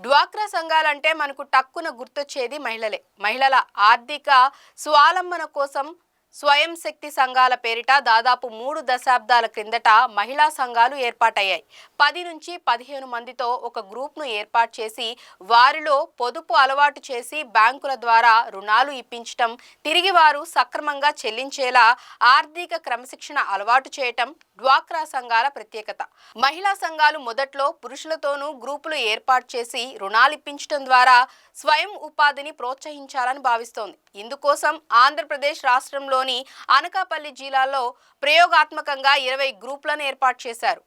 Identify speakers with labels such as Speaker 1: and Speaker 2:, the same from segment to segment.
Speaker 1: డ్వాక్రా సంఘాలంటే మనకు టక్కున గుర్తొచ్చేది మహిళలే. మహిళల ఆర్థిక స్వాలంబన కోసం స్వయం శక్తి సంఘాల పేరిట దాదాపు మూడు దశాబ్దాల క్రిందట మహిళా సంఘాలు ఏర్పాటయ్యాయి. పది నుంచి పదిహేను మందితో ఒక గ్రూప్ను ఏర్పాటు చేసి వారిలో పొదుపు అలవాటు చేసి బ్యాంకుల ద్వారా రుణాలు ఇప్పించటం తిరిగి వారు సక్రమంగా చెల్లించేలా ఆర్థిక క్రమశిక్షణ అలవాటు చేయటం డ్వాక్రా సంఘాల ప్రత్యేకత. మహిళా సంఘాలు మొదట్లో పురుషులతోనూ గ్రూపులు ఏర్పాటు చేసి రుణాలు ఇప్పించడం ద్వారా స్వయం ఉపాధిని ప్రోత్సహించాలని భావిస్తోంది. ఇందుకోసం ఆంధ్రప్రదేశ్ రాష్ట్రంలోని అనకాపల్లి జిల్లాలో ప్రయోగాత్మకంగా ఇరవై గ్రూపులను ఏర్పాటు చేశారు.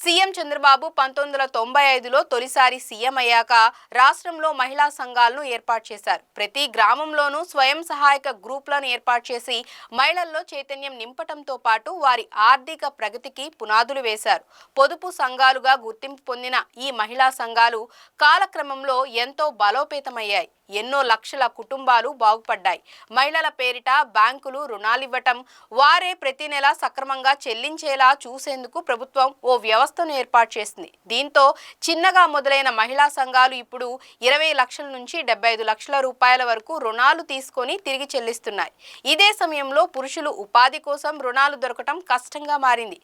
Speaker 1: సీఎం చంద్రబాబు పంతొమ్మిది వందల తొంభై ఐదులో తొలిసారి సీఎం అయ్యాక రాష్ట్రంలో మహిళా సంఘాలను ఏర్పాటు చేశారు. ప్రతి గ్రామంలోనూ స్వయం సహాయక గ్రూపులను ఏర్పాటు చేసి మహిళల్లో చైతన్యం నింపటంతో పాటు వారి ఆర్థిక ప్రగతికి పునాదులు వేశారు. పొదుపు సంఘాలుగా గుర్తింపు పొందిన ఈ మహిళా సంఘాలు కాలక్రమంలో ఎంతో బలోపేతమయ్యాయి. ఎన్నో లక్షల కుటుంబాలు బాగుపడ్డాయి. మహిళల పేరిట బ్యాంకులు రుణాలివ్వటం వారే ప్రతి నెల సక్రమంగా చెల్లించేలా చూసేందుకు ప్రభుత్వం ఓ వ్యవస్థను ఏర్పాటు చేసింది. దీంతో చిన్నగా మొదలైన మహిళా సంఘాలు ఇప్పుడు ఇరవై లక్షల నుంచి డెబ్బై ఐదు లక్షల రూపాయల వరకు రుణాలు తీసుకొని తిరిగి చెల్లిస్తున్నాయి. ఇదే సమయంలో పురుషులు ఉపాధి కోసం రుణాలు దొరకటం కష్టంగా మారింది.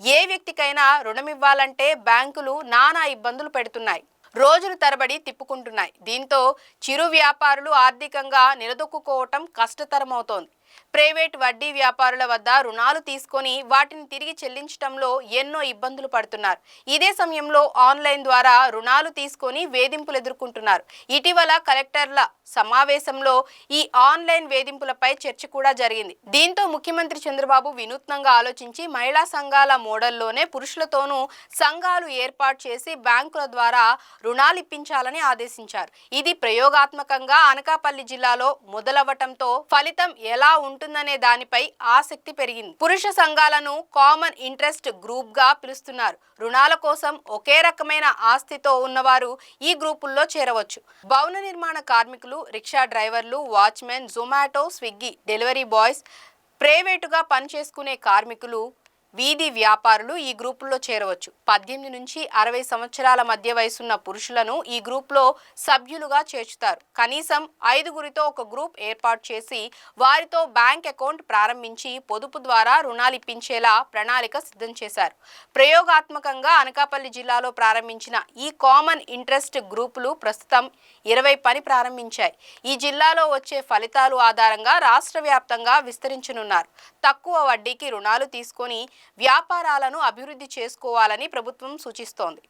Speaker 1: ఏ వ్యక్తికైనా రుణం ఇవ్వాలంటే బ్యాంకులు నానా ఇబ్బందులు పెడుతున్నాయి. రోజులు తరబడి తిప్పుకుంటున్నాయి. దీంతో చిరు వ్యాపారులు ఆర్థికంగా నిలదొక్కుకోవటం కష్టతరమవుతోంది. ప్రైవేట్ వడ్డీ వ్యాపారుల వద్ద రుణాలు తీసుకొని వాటిని తిరిగి చెల్లించడంలో ఎన్నో ఇబ్బందులు పడుతున్నారు. ఇదే సమయంలో ఆన్లైన్ ద్వారా రుణాలు తీసుకొని వేధింపులు ఎదుర్కొంటున్నారు. ఇటీవల కలెక్టర్ల సమావేశంలో ఈ ఆన్లైన్ వేధింపులపై చర్చ కూడా జరిగింది. దీంతో ముఖ్యమంత్రి చంద్రబాబు వినూత్నంగా ఆలోచించి మహిళా సంఘాల మోడల్లోనే పురుషులతోనూ సంఘాలు ఏర్పాటు చేసి బ్యాంకుల ద్వారా రుణాలు ఇప్పించాలని ఆదేశించారు. ఇది ప్రయోగాత్మకంగా అనకాపల్లి జిల్లాలో మొదలవ్వటంతో ఫలితం ఎలా ఉంటుందనే దానిపై ఆసక్తి పెరిగింది. పురుష సంఘాలను కామన్ ఇంట్రెస్ట్ గ్రూప్గా పిలుస్తున్నారు. రుణాల కోసం ఒకే రకమైన ఆస్తితో ఉన్నవారు ఈ గ్రూపుల్లో చేరవచ్చు. భవన నిర్మాణ కార్మికులు రిక్షా డ్రైవర్లు watchmen Zomato Swiggy delivery boys ప్రైవేటుగా పనిచేసుకునే కార్మికులు వీధి వ్యాపారులు ఈ గ్రూపుల్లో చేరవచ్చు. పద్దెనిమిది నుంచి అరవై సంవత్సరాల మధ్య వయసున్న పురుషులను ఈ గ్రూప్లో సభ్యులుగా చేర్చుతారు. కనీసం ఐదుగురితో ఒక గ్రూప్ ఏర్పాటు చేసి వారితో బ్యాంక్ అకౌంట్ ప్రారంభించి పొదుపు ద్వారా రుణాలు ఇప్పించేలా ప్రణాళిక సిద్ధం చేశారు. ప్రయోగాత్మకంగా అనకాపల్లి జిల్లాలో ప్రారంభించిన ఈ కామన్ ఇంట్రెస్ట్ గ్రూపులు ప్రస్తుతం ఇరవై పని ప్రారంభించాయి. ఈ జిల్లాలో వచ్చే ఫలితాలు ఆధారంగా రాష్ట్ర వ్యాప్తంగా విస్తరించనున్నారు. తక్కువ వడ్డీకి రుణాలు తీసుకొని వ్యాపారాలను అభివృద్ధి చేసుకోవాలని ప్రభుత్వం సూచిస్తోంది.